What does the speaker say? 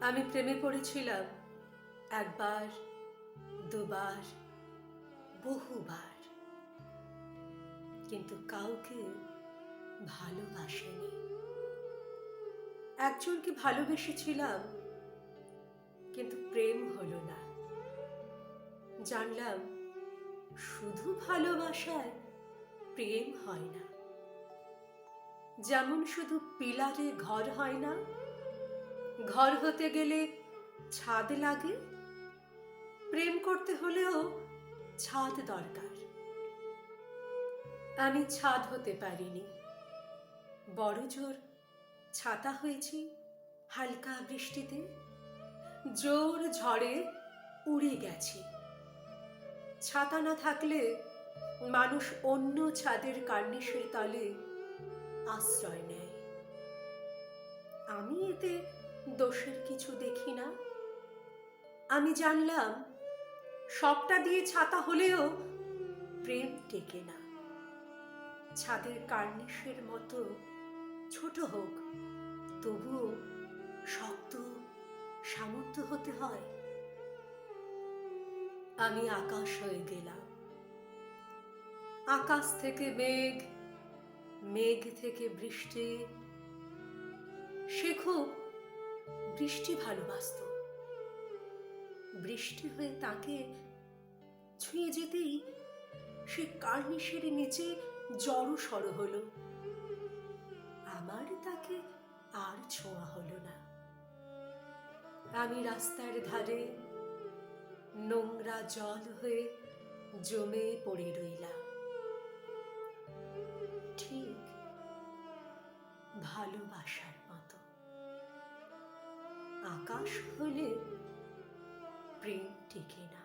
আমি প্রেমে পড়েছিলাম একবার, দুবার, বহুবার। কিন্তু কাউকে ভালোবাসেনি। একজনকে ভালোবেসেছিলাম? কিন্তু প্রেম হলো না। জানলাম শুধু ভালোবাসায় প্রেম হয় না। যেমন শুধু পিলারে ঘর হয় না ঘর হতে গেলে ছাদ লাগে। প্রেম করতে হলেও ছাদ দরকার। আমি ছাদ হতে পারিনি। বড় জোর ছাতা হয়েছি হালকা বৃষ্টিতে। জোর ঝড়ে উড়ে গেছি। ছাতা না থাকলে মানুষ অন্য ছাদের কার্নিশের তলে আশ্রয় নেয়। আমি এতে দোষের কিছু দেখি না। আমি জানলাম, সবটা দিয়ে ছাতা হলেও প্রেম টেকে না। ছাদের কার্নিশের মতো ছোট হোক, তবুও শক্ত সামর্থ্য হতে হয়। আমি আকাশ হয়ে গেলাম। আকাশ থেকে মেঘ মেঘ থেকে বৃষ্টি। সে খুব বৃষ্টি ভালোবাসত। বৃষ্টি হয়ে তাকে ছুঁয়ে যেতেই সে কার্নিশের নিচে জড়ো সড়ো হলো। আমার তাকে আর ছোঁয়া হলো না। আমি রাস্তার ধারে নোংরা জল হয়ে জমে পড়ে রইলাম। ঠিক ভালোবাসার মতো আকাশ হলে প্রেম টিকে না।